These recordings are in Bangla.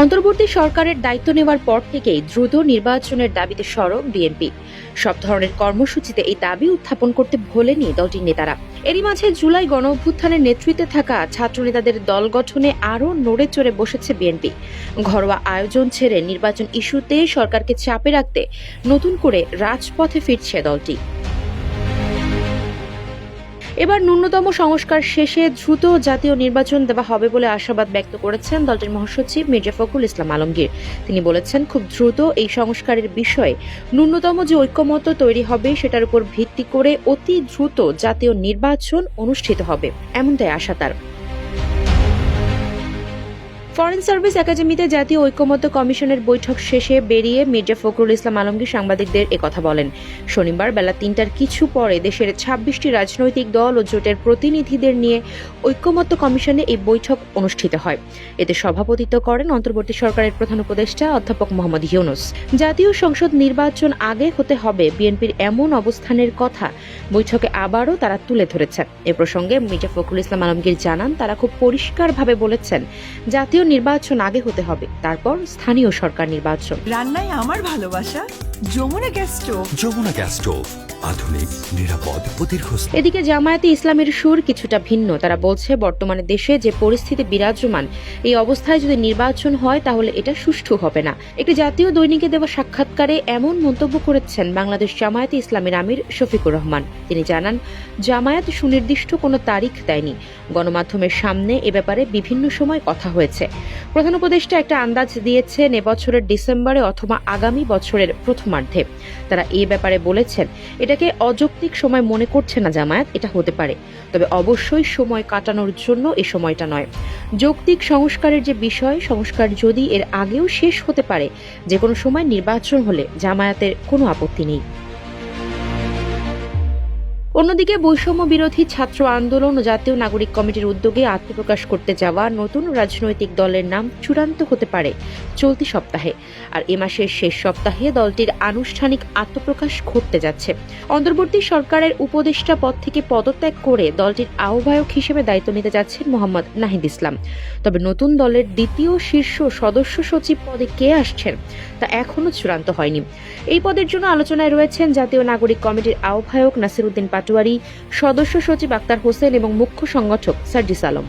অন্তর্বর্তী সরকারের দায়িত্ব নেওয়ার পর থেকেই দ্রুত নির্বাচনের দাবিতে সরব বিএনপি। সব ধরনের কর্মসূচিতে এই দাবি উত্থাপন করতে ভোলেনি দলটির নেতারা। এরই মাঝে জুলাই গণ অভ্যুত্থানের নেতৃত্বে থাকা ছাত্রনেতাদের দল গঠনে আরও নড়ে চড়ে বসেছে বিএনপি। ঘরোয়া আয়োজন ছেড়ে নির্বাচন ইস্যুতে সরকারকে চাপে রাখতে নতুন করে রাজপথে ফিরছে দলটি। এবার ন্যূনতম সংস্কার শেষে দ্রুত জাতীয় নির্বাচন দেওয়া হবে বলে আশাবাদ ব্যক্ত করেছেন দলটির মহাসচিব মির্জা ফখরুল ইসলাম আলমগীর। তিনি বলেছেন, খুব দ্রুত এই সংস্কারের বিষয়ে ন্যূনতম যে ঐক্যমত্য তৈরি হবে সেটার উপর ভিত্তি করে অতি দ্রুত জাতীয় নির্বাচন অনুষ্ঠিত হবে। এমনটাই আশা তার। ফরেন সার্ভিস একাডেমিতে জাতীয় ঐক্যমত্য কমিশনের বৈঠক শেষে বেরিয়ে মির্জা ফখরুল ইসলাম আলমগীর সাংবাদিকদের একথা বলেন। শনিবার বেলা তিনটার কিছু পরে দেশের ছাব্বিশটি রাজনৈতিক দল ও জোটের প্রতিনিধিদের নিয়ে ঐক্যমত্য কমিশনে এই বৈঠক অনুষ্ঠিত হয়। এতে সভাপতিত্ব করেন অন্তর্বর্তী সরকারের প্রধান উপদেষ্টা অধ্যাপক মোহাম্মদ ইউনুস। জাতীয় সংসদ নির্বাচন আগে হতে হবে বিএনপির এমন অবস্থানের কথা বৈঠকে আবারও তারা তুলে ধরেছেন এ প্রসঙ্গে মির্জা ফখরুল ইসলাম আলমগীর জানান, তারা খুব পরিষ্কারভাবে বলেছেন, জাতীয় নির্বাচন আগে হতে হবে তারপর স্থানীয় সরকার নির্বাচন। রান্নায় আমার ভালোবাসা Jamuna gas stove. Jamuna gas stove আধুনিক, নিরাপদ দীর্ঘস্থায়ী এদিকে জামায়াতে ইসলামের সুর কিছুটা ভিন্ন। তারা বলছে, বর্তমানে দেশে যে পরিস্থিতি বিরাজমান, এই অবস্থায় যদি নির্বাচন হয়, তাহলে এটা সুষ্ঠু হবে না। একটি জাতীয় দৈনিকে দেওয়া সাক্ষাৎকারে এমন মন্তব্য করেছেন বাংলাদেশ জামায়াতে ইসলামের আমির শফিকুর রহমান। তিনি জানান, জামায়াত সুনির্দিষ্ট কোনো তারিখ দেয়নি। গণমাধ্যমের সামনে এ ব্যাপারে বিভিন্ন সময় কথা হয়েছে। প্রধান উপদেষ্টা একটা আন্দাজ দিয়েছেন, এবছরের ডিসেম্বরে অথবা আগামী বছরের প্রথমার্ধে। তারা এই ব্যাপারে বলেছেন এটাকে অযৌক্তিক সময় মনে করছে না জামায়াত, এটা হতে পারে। তবে অবশ্যই সময় কাটানোর জন্য এ সময়টা নয়। যৌক্তিক সংস্কারের যে বিষয়, সংস্কার যদি এর আগেও শেষ হতে পারে যে কোনো সময় নির্বাচন হলে জামায়াতের কোনো আপত্তি নেই। অন্যদিকে বৈষম্য বিরোধী ছাত্র আন্দোলন ও জাতীয় নাগরিক কমিটির উদ্যোগে আত্মপ্রকাশ করতে যাওয়া নতুন রাজনৈতিক দলের নাম চূড়ান্ত হতে পারে চলতি সপ্তাহে। আর এ মাসের শেষ সপ্তাহে দলটির আনুষ্ঠানিক আত্মপ্রকাশ ঘটতে যাচ্ছে। অন্তর্বর্তী সরকারের উপদেষ্টা পদ থেকে পদত্যাগ করে দলটির আহ্বায়ক হিসেবে দায়িত্ব নিতে যাচ্ছেন মোহাম্মদ নাহিদ ইসলাম। তবে নতুন দলের দ্বিতীয় শীর্ষ সদস্য সচিব পদে কে আসছেন তা এখনও চূড়ান্ত হয়নি। এই পদের জন্য আলোচনায় রয়েছেন জাতীয় নাগরিক কমিটির আহ্বায়ক নাসিরুদ্দিন পাটোয়ারি সদস্য সচিব আক্তার হোসেন এবং মুখ্য সংগঠক সার্জিস আলম।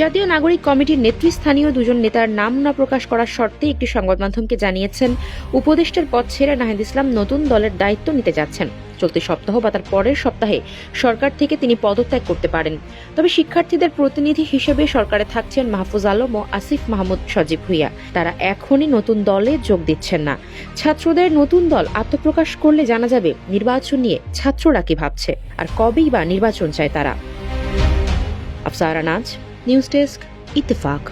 জাতীয় নাগরিক কমিটির নেতৃস্থানীয় দুজন নেতার নাম না প্রকাশ করার শর্তে একটি সংবাদ মাধ্যমকে জানিয়েছেন, উপদেষ্টার পদ ছেড়ে নাহিদ ইসলাম নতুন দলের দায়িত্ব নিতে যাচ্ছেন। চলতি সপ্তাহ বা তার পরের সপ্তাহে সরকার থেকে তিনি পদত্যাগ করতে পারেন। তবে শিক্ষার্থীদের প্রতিনিধি হিসেবে সরকারে থাকছেন মাহফুজ আলম ও আসিফ মাহমুদ সজীব ভুইয়া। তারা এখনই নতুন দলে যোগ দিচ্ছেন না। ছাত্রদের নতুন দল আত্মপ্রকাশ করলে জানা যাবে নির্বাচন নিয়ে ছাত্ররা কি ভাবছে আর কবেই বা নির্বাচন চায় তারা। Afsara Naz news desk, Ittefaq.